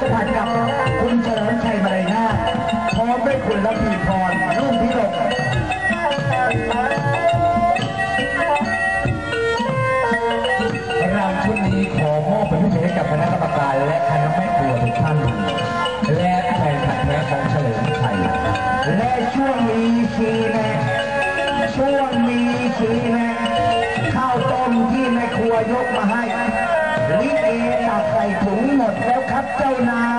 Các bạn. Let's.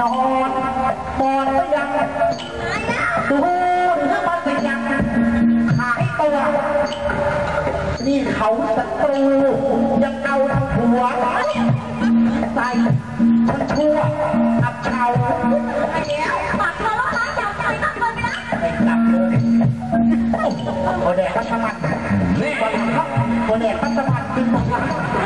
นอนปอนก็ยังดูหรือมันก็ยังขายตัว นี่เขาศัตรูยังเอาทั้งหัวใส่คนชั่วทับเชาปากเขาล้อล้างยาวใจตั้งคนไปนะไปกลับเลยโอ้โหแดดปัสมัดนี่บอลครับโอ้แดดปัสมัดกินหมดแล้ว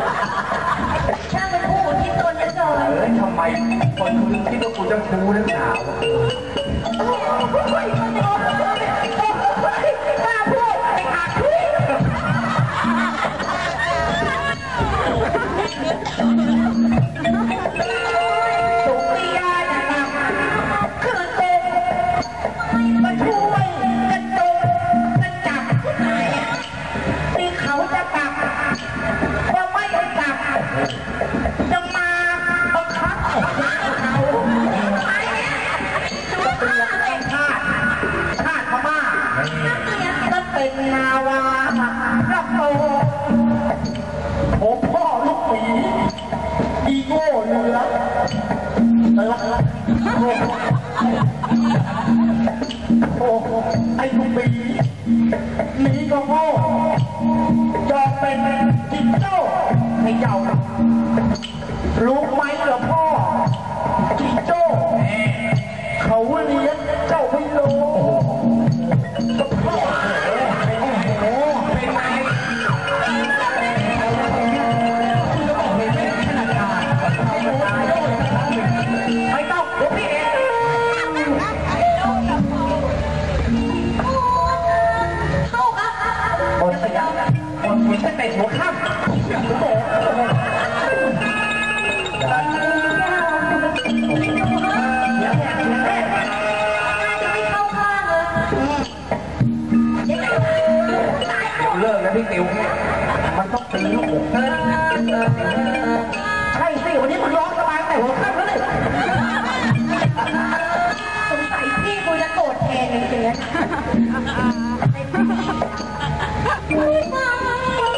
Chắc 子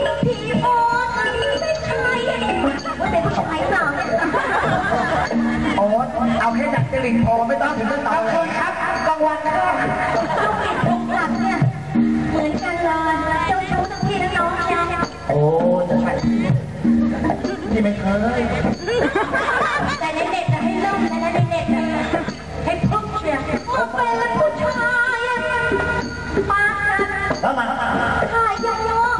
เลยพี่พ่อไม่ใช่ว่าเป็นผู้ชายโอ๊ตเอาแค่ดัดจริตพอไม่ต้องถึงต้อตาางต้องวันี่เหมือนกันเลยเจ้าชู้องพี่ทั้องเาโอ้จะใช่พี่ไม่เคยแต่เด็ก 加油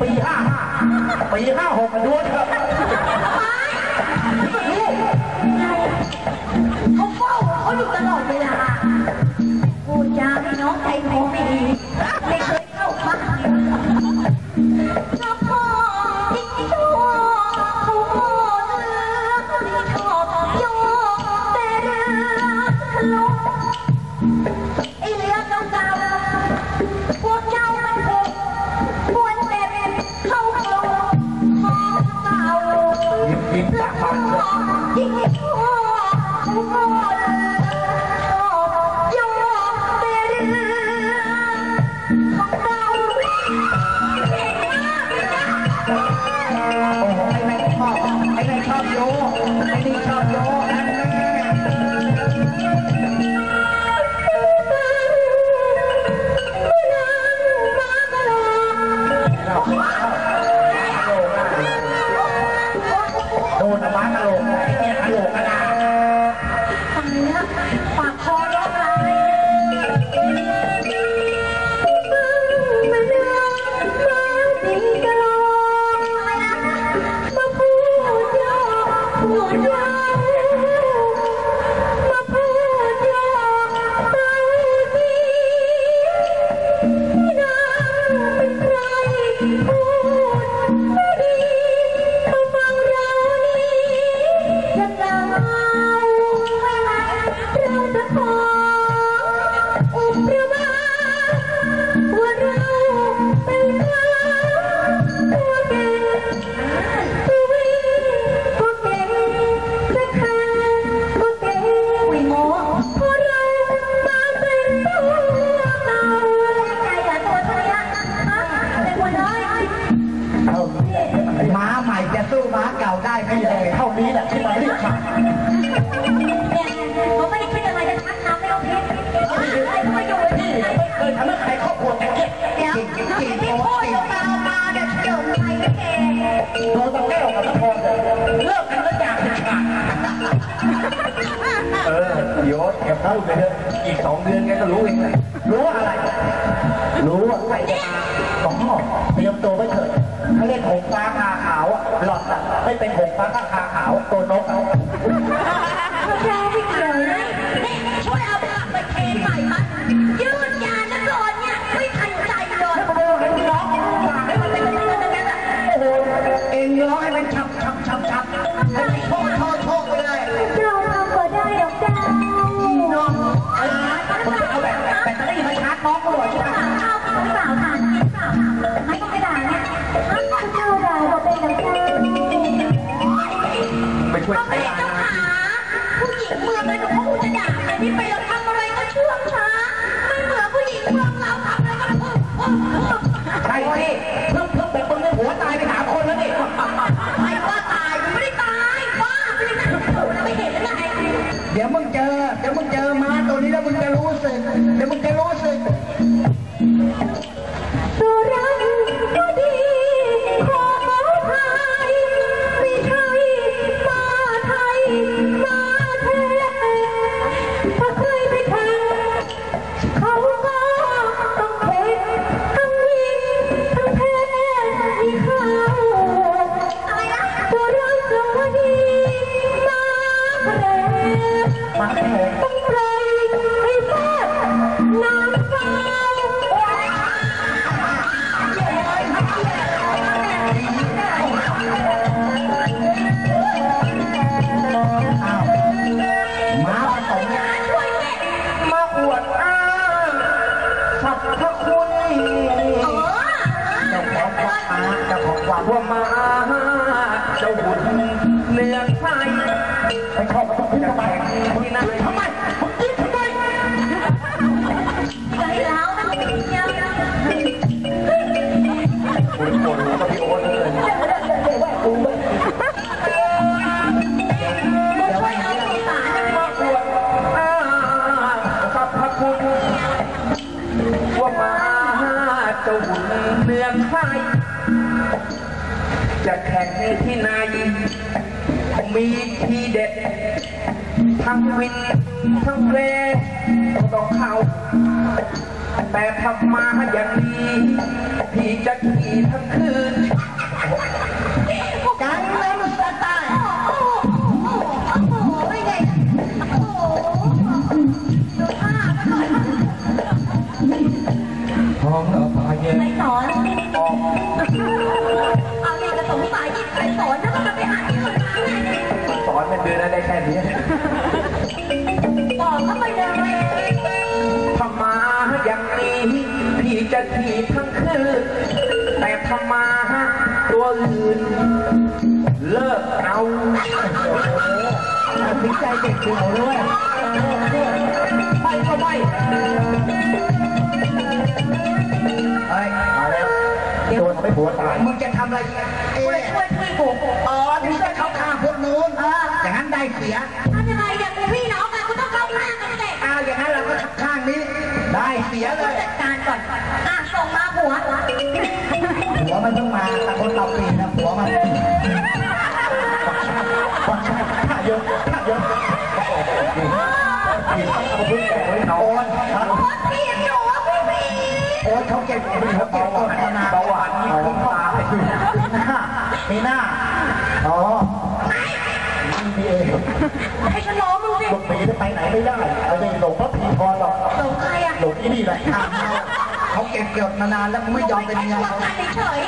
ปีห้าห้าปีห้าหกดูเถอะเขาเฝ้าเขาอยู่ตลอดเวลา 我! เออโยศอย่าพูดไปเถอะอีกสองเดือนแกก็รู้เองและรู้อะไร รู้ว่าใครมาสองหม้อเตรียมตัวไว้เถิดเขาเรียกหงฟ้าคาขาวอะหลอดอะไม่เป็นหงฟ้าคาขาวตัวนกเขาพระ ว่ามาเจ้าบุญเนืองไทยไม่ชอบก็ต้องพูดทำไมที่นั่นทำไมผมกินทำไมใจแล้วนะเดี๋ยวเดี๋ยวคุณปวดหัวกับพี่โอ๊ตเลยช่วยน้องสงสารนะมาอวดอ้างสรรพคุณว่าเจ้าบุญเนืองไทย จะแข่งที่ไหนมีทีเด็ดทั้งวินทั้งเรต้องเข้า แต่ทำมาอย่างนี้พี่จะขี่ทั้งคืนกังน้ำตล์โตัดสินใจเด็กเดี่ยวด้วยไปก็ไปเฮ้ยมาแล้วโดนไม่ผัวตายมึงจะทำอะไรเอ๊ะช่วยช่วยกูอ๋อมึงจะเข้าข้างพวกนู้นอย่างนั้นได้เสียทำยังไงอย่างพี่น้องกันกูต้องเข้าข้างกันแหละอ้าวอย่างนั้นเราก็ทับข้างนี้ ได้เสียเลยจัดการก่อนอะส่งมาหัวหัวมันเพิ่งมาแต่คนเราปีนะหัวมันถ้า เยอะถ้าเยอะโอนครับโอ้พี่หนูพี่พี่โอนเขาเก็บเขาเก็บโอนนาเบาหวานมีคุ้มตาให้ด้วยมีหน้ามีหน้าอ๋อมีเองให้ฉันร้องมึงสิหลบหนีไปไหนไม่ได้เอาไปหลงพระพีพรหรอกหลงใครอะหลงที่นี่แหละเขาเก็บเกี่ยวมานานแล้วไม่ยอมเป็นเมียเขาเฉย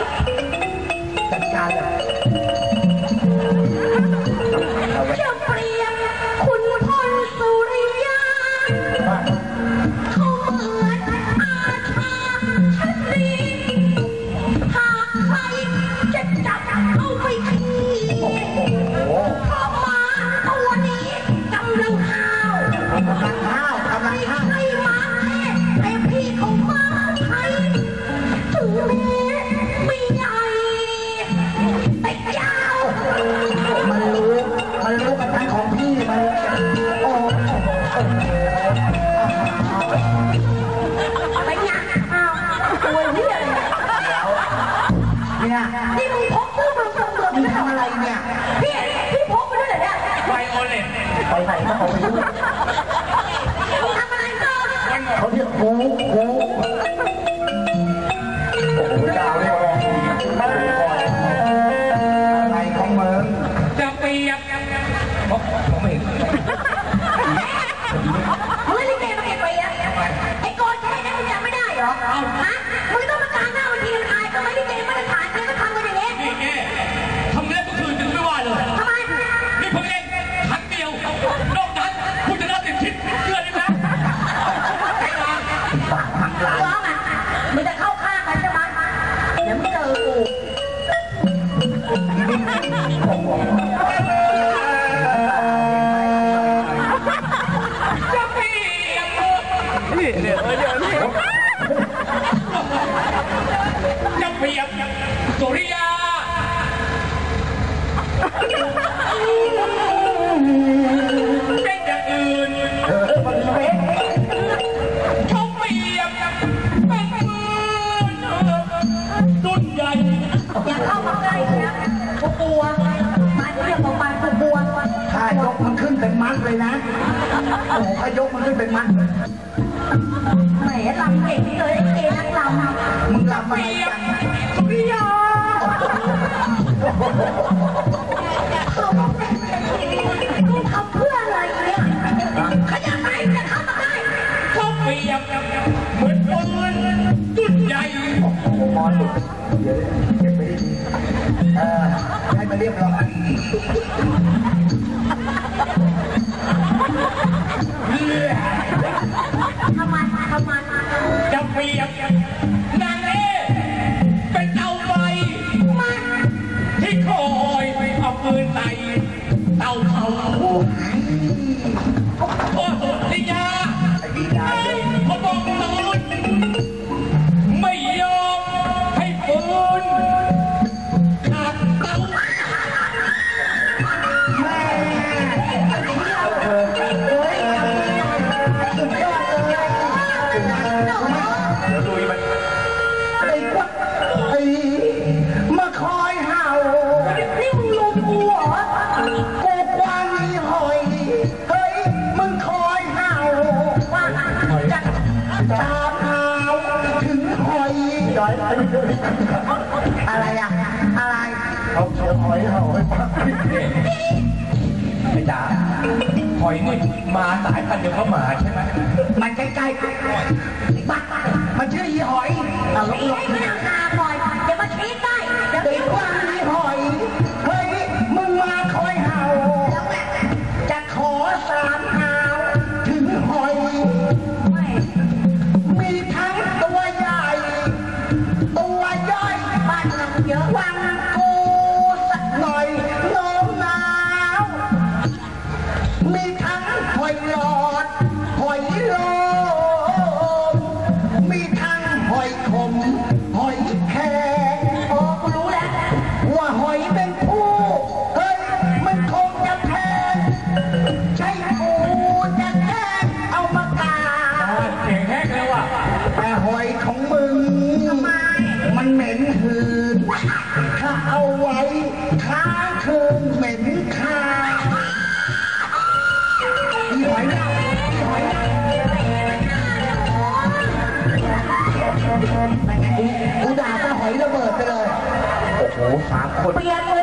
จัดการเลย เปียกสุริยาเป็นอย่างอื่นเออมันเป๊ะเขาเปียกเป็นปืนรุ่นใหญ่อย่าเข้ามาใกล้นะกูกลัวมาเรียกออกมากูกลัวถ้ายกมันขึ้นเป็นมัดเลยนะโอ้โหถ้ายกมันขึ้นเป็นมัดแหมลำเก่งเลยไอ้เกนักลำมึงรับมาเปียจักง Thank you. อะไรอะอะไรเอาเสือหอยเอาไปักไม่ด่าหอยนี่มาสายพันธุ์เดียวกับหมาใช่ไหมมันใกล้ๆกันหอยมันชื่อยีหอยเอาลูกๆ Wait. กูด่าตาหอยระเบิดไปเลย โอ้โหสามคน เปลี่ยนเลย